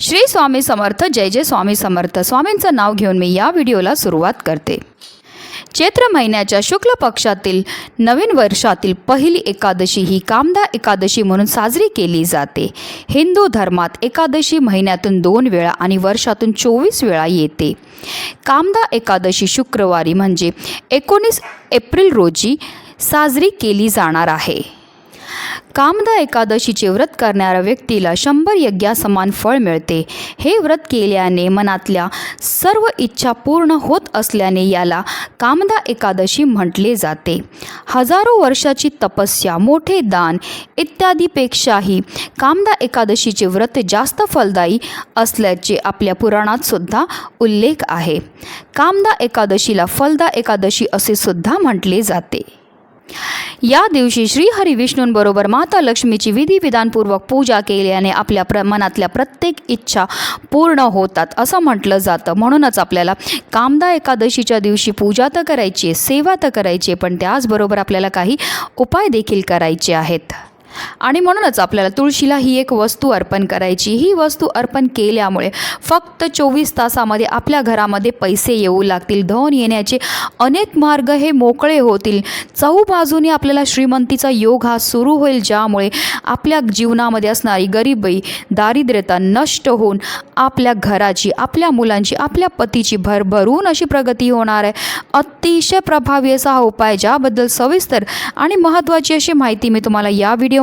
श्री स्वामी समर्थ जय जय स्वामी समर्थ. स्वामींचं नाव घेऊन मी या व्हिडिओला सुरुवात करते. चैत्र महिन्याच्या शुक्ल पक्षातील नवीन वर्षातील पहिली एकादशी ही कामदा एकादशी म्हणून साजरी केली जाते. हिंदू धर्मात एकादशी महिन्यातून दोन वेळा आणि वर्षातून चोवीस वेळा येते. कामदा एकादशी शुक्रवारी म्हणजे एकोणीस एप्रिल रोजी साजरी केली जाणार आहे. कामदा एकादशीचे व्रत करणाऱ्या व्यक्तीला शंभर यज्ञासमान फळ मिळते. हे व्रत केल्याने मनातल्या सर्व इच्छा पूर्ण होत असल्याने याला कामदा एकादशी म्हटले जाते. हजारो वर्षाची तपस्या मोठे दान इत्यादीपेक्षाही कामदा एकादशीचे व्रत जास्त फलदायी असल्याचे आपल्या पुराणात सुद्धा उल्लेख आहे. कामदा एकादशीला फलदा एकादशी असे सुद्धा म्हटले जाते. या दिवशी श्रीहरी विष्णूंबरोबर माता लक्ष्मीची विधिविधानपूर्वक पूजा केल्याने आपल्या प्र मनातल्या प्रत्येक इच्छा पूर्ण होतात असं म्हटलं जातं. म्हणूनच आपल्याला कामदा एकादशीच्या दिवशी पूजा तर करायची आहे सेवा तर करायची आहे पण त्याचबरोबर आपल्याला काही उपाय देखील करायचे आहेत. आणि म्हणूनच आपल्याला तुळशीला ही एक वस्तू अर्पण करायची. ही वस्तू अर्पण केल्यामुळे फक्त चोवीस तासामध्ये आपल्या घरामध्ये पैसे येऊ लागतील. धन येण्याचे अनेक मार्ग हे मोकळे होतील. चहूबाजूने आपल्याला श्रीमंतीचा योग हा सुरू होईल ज्यामुळे आपल्या जीवनामध्ये असणारी गरिबी दारिद्र्यता नष्ट होऊन आपल्या घराची आपल्या मुलांची आपल्या पतीची भरभरून अशी प्रगती होणार आहे. अतिशय प्रभावी असा हा उपाय ज्याबद्दल सविस्तर आणि महत्त्वाची अशी माहिती मी तुम्हाला या व्हिडिओ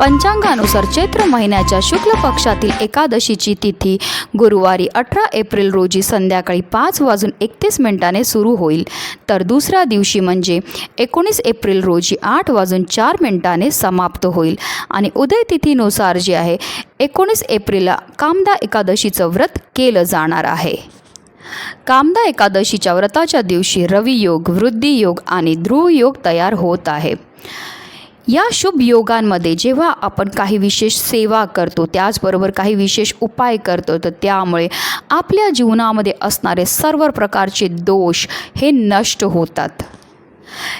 पंचांगानुसार चैत्र महिन्याच्या शुक्ल पक्षातील एकादशीची तिथी गुरुवारी अठरा एप्रिल रोजी संध्याकाळी पाच वाजून एकतीस मिनिटाने सुरू होईल. तर दुसऱ्या दिवशी म्हणजे एकोणीस एप्रिल रोजी आठ वाजून चार मिनिटाने समाप्त होईल. आणि उदय तिथीनुसार जे आहे एकोणीस एप्रिलला कामदा एकादशीचं व्रत केलं जाणार आहे. कामदा एकादशीच्या व्रताच्या दिवशी रवियोग वृद्धियोग आणि ध्रुवयोग तयार होत आहे. या शुभ योगांमध्ये जेव्हा आपण काही विशेष सेवा करतो त्याचबरोबर काही विशेष उपाय करतो तर त्यामुळे आपल्या जीवनामध्ये असणारे सर्व प्रकारचे दोष हे नष्ट होतात.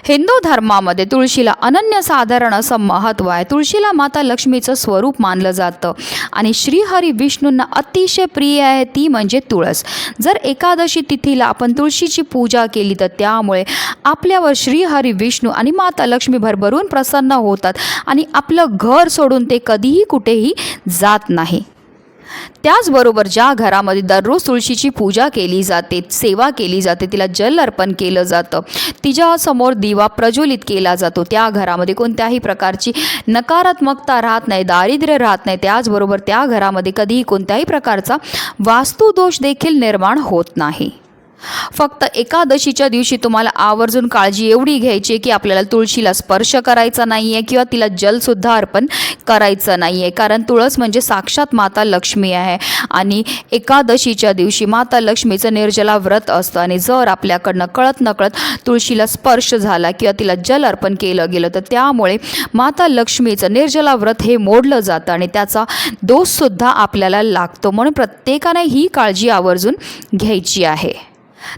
हिंदू धर्मामध्ये तुळशीला अनन्यसाधारण असं महत्त्व आहे. तुळशीला माता लक्ष्मीचं स्वरूप मानलं जातं. आणि श्रीहरी विष्णूंना अतिशय प्रिय आहे ती म्हणजे तुळस. जर एकादशी तिथीला आपण तुळशीची पूजा केली तर त्यामुळे आपल्यावर श्रीहरी विष्णू आणि माता लक्ष्मी भरभरून प्रसन्न होतात आणि आपलं घर सोडून ते कधीही कुठेही जात नाही. त्याचबरोबर ज्या घरामध्ये दररोज तुळशीची पूजा केली जाते सेवा केली जाते तिला जल अर्पण केलं जातं तिच्यासमोर दिवा प्रज्वलित केला जातो. त्या घरामध्ये कोणत्याही प्रकारची नकारात्मकता राहत नाही दारिद्र्य राहत नाही. त्याचबरोबर त्या घरामध्ये कधीही कोणत्याही प्रकारचा वास्तुदोष देखील निर्माण होत नाही. फक्त एकादशीच्या दिवशी तुम्हाला आवर्जून काळजी एवढी घ्यायची आहे की आपल्याला तुळशीला स्पर्श करायचा नाही आहे किंवा तिला जलसुद्धा अर्पण करायचं नाही आहे कारण तुळस म्हणजे साक्षात माता लक्ष्मी आहे. आणि एकादशीच्या दिवशी माता लक्ष्मीचं निर्जला व्रत असतं. आणि जर आपल्याकडनं कळत नकळत तुळशीला स्पर्श झाला किंवा तिला जल अर्पण केलं गेलं तर त्यामुळे माता लक्ष्मीचं निर्जला व्रत हे मोडलं जातं आणि त्याचा दोषसुद्धा आपल्याला लागतो. म्हणून प्रत्येकाने ही काळजी आवर्जून घ्यायची आहे.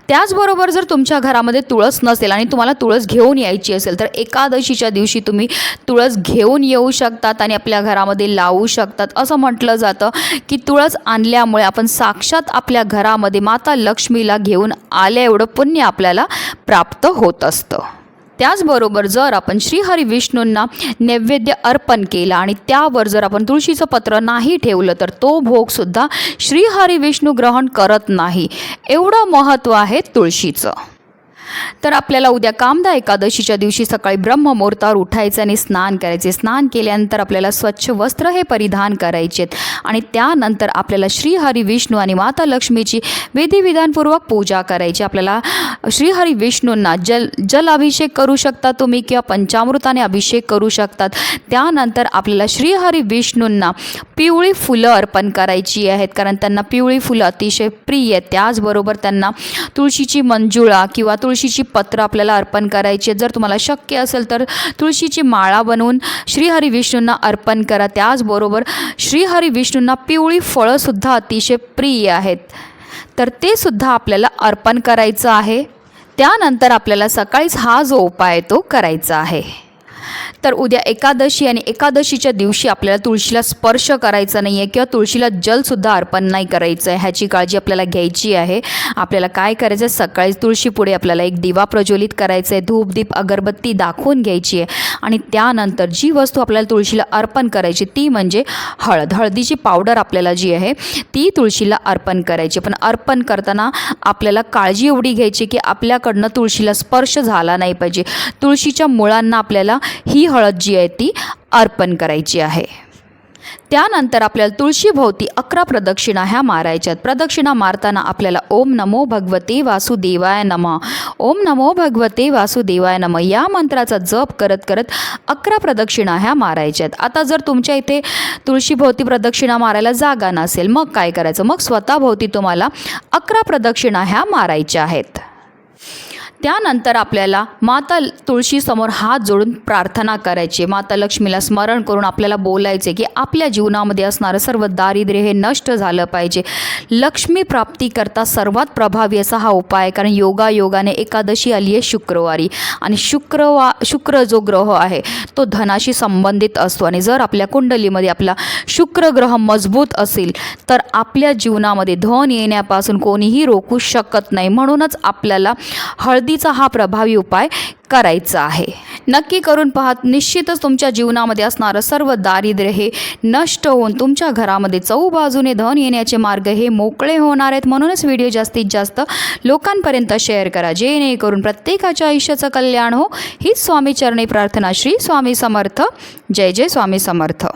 त्याचबरोबर जर तुमच्या घरामध्ये तुळस नसेल आणि तुम्हाला तुळस घेऊन यायची असेल तर एकादशीच्या दिवशी तुम्ही तुळस घेऊन येऊ शकतात आणि आपल्या घरामध्ये लावू शकतात. असं म्हटलं जातं की तुळस आणल्यामुळे आपण साक्षात आपल्या घरामध्ये माता लक्ष्मीला घेऊन आल्या एवढं पुण्य आपल्याला प्राप्त होत असतं. त्याचबरोबर जर आपण श्रीहरी विष्णूंना नैवेद्य अर्पण केला आणि त्यावर जर आपण तुळशीचं पत्र नाही ठेवलं तर तो भोगसुद्धा श्रीहरी विष्णू ग्रहण करत नाही. एवढं महत्त्व आहे तुळशीचं. तर आपल्याला उद्या कामदा एकादशीच्या दिवशी सकाळी ब्रह्ममुहूर्तावर उठायचं आणि स्नान करायचे. स्नान केल्यानंतर आपल्याला स्वच्छ वस्त्र हे परिधान करायचे आणि त्यानंतर आपल्याला श्रीहरी विष्णू आणि माता लक्ष्मीची विधिविधानपूर्वक पूजा करायची. आपल्याला श्रीहरी विष्णूंना जल जल अभिषेक करू शकता तुम्ही किंवा पंचामृताने अभिषेक करू शकतात. त्यानंतर आपल्याला श्रीहरी विष्णूंना पिवळी फुलं अर्पण करायची आहेत. कारण त्यांना पिवळी फुलं अतिशय प्रिय आहेत. त्याचबरोबर त्यांना तुळशीची मंजुळा किंवा तुळशी तुळशीची पत्र आपल्याला अर्पण करायची जर तुम्हाला शक्य असेल तर तुळशीची माळा बनवून श्रीहरी विष्णूंना अर्पण करा. त्याचबरोबर श्रीहरी विष्णूंना पिवळी फळंसुद्धा अतिशय प्रिय आहेत. तर ते सुद्धा आपल्याला अर्पण करायचं आहे. त्यानंतर आपल्याला सकाळीच हा जो उपाय आहे तो करायचा आहे. तर उद्या एकादशी आणि एकादशीच्या दिवशी आपल्याला तुळशीला स्पर्श करायचा नाही आहे किंवा तुळशीला जलसुद्धा अर्पण नाही करायचं आहे ह्याची काळजी आपल्याला घ्यायची आहे. आपल्याला काय करायचं आहे सकाळी तुळशीपुढे आपल्याला एक दिवा प्रज्वलित करायचा आहे धूप दीप अगरबत्ती दाखवून घ्यायची आहे. आणि त्यानंतर जी वस्तू आपल्याला तुळशीला अर्पण करायची ती म्हणजे हळद. हळदीची पावडर आपल्याला जी आहे ती तुळशीला अर्पण करायची. पण अर्पण करताना आपल्याला काळजी एवढी घ्यायची की आपल्याकडनं तुळशीला स्पर्श झाला नाही पाहिजे. तुळशीच्या मुळांना आपल्याला ही हळद जी आहे ती अर्पण करायची आहे. त्यानंतर आपल्याला तुळशीभोवती अकरा प्रदक्षिणा ह्या मारायच्यात. प्रदक्षिणा मारताना आपल्याला ओम नमो भगवते वासुदेवाय नम. ओम नमो भगवते वासुदेवाय नम. या मंत्राचा जप करत करत अकरा प्रदक्षिणा ह्या मारायच्यात. आता जर तुमच्या इथे तुळशीभोवती प्रदक्षिणा मारायला जागा नसेल मग काय करायचं? मग स्वतःभोवती तुम्हाला अकरा प्रदक्षिणा ह्या मारायच्या आहेत. त्यानंतर आपल्याला माता तुळशीसमोर हात जोडून प्रार्थना करायची. माता लक्ष्मीला स्मरण करून आपल्याला बोलायचे की आपल्या जीवनामध्ये असणारं सर्व दारिद्र्य हे नष्ट झालं पाहिजे. लक्ष्मी प्राप्तीकरता सर्वात प्रभावी असा हा उपाय आहे कारण योगा योगाने एकादशी आली आहे शुक्रवारी. आणि शुक्रवा शुक्र जो ग्रह आहे तो धनाशी संबंधित असतो. आणि जर आपल्या कुंडलीमध्ये आपला शुक्र ग्रह मजबूत असेल तर आपल्या जीवनामध्ये धन येण्यापासून कोणीही रोखू शकत नाही. म्हणूनच आपल्याला हळदी हळदीचा हा प्रभावी उपाय करायचा आहे. नक्की करून पाहत निश्चितच तुमच्या जीवनामध्ये असणारं सर्व दारिद्र्य हे नष्ट होऊन तुमच्या घरामध्ये चौबाजूने धन येण्याचे मार्ग हे मोकळे होणार आहेत. म्हणूनच व्हिडिओ जास्तीत जास्त लोकांपर्यंत शेअर करा. जेणेकरून प्रत्येकाच्या आयुष्याचं कल्याण हो. हीच स्वामी चरणी प्रार्थना श्री स्वामी समर्थ. जय जय स्वामी समर्थ.